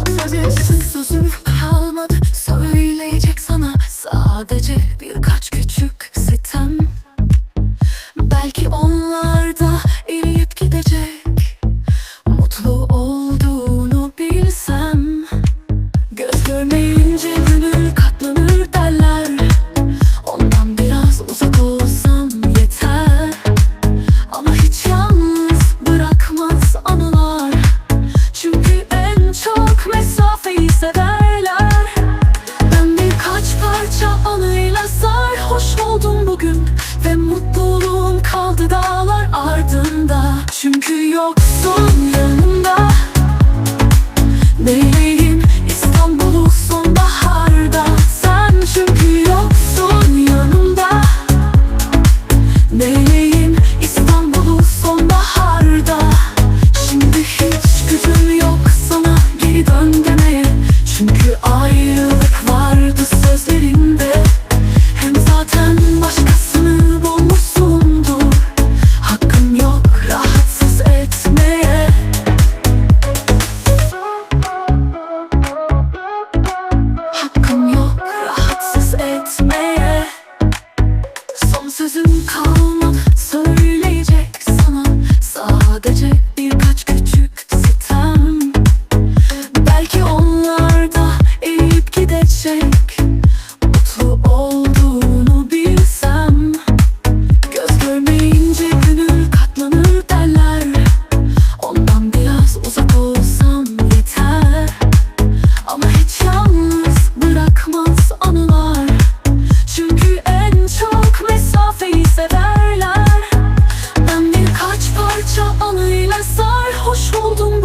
Onların sözü. Kalmadı. Söyleyecek sana sadece birkaç küçük sitem. Belki onlar da severler Ben birkaç parça anıyla sarhoş oldum bugün Ve mutluluğum kaldı dağlar ardında. Çünkü yoksun yanımda. Neyle sözüm kal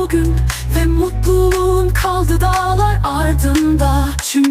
bugün Ve mutluluğun kaldı dağlar ardında. Çünkü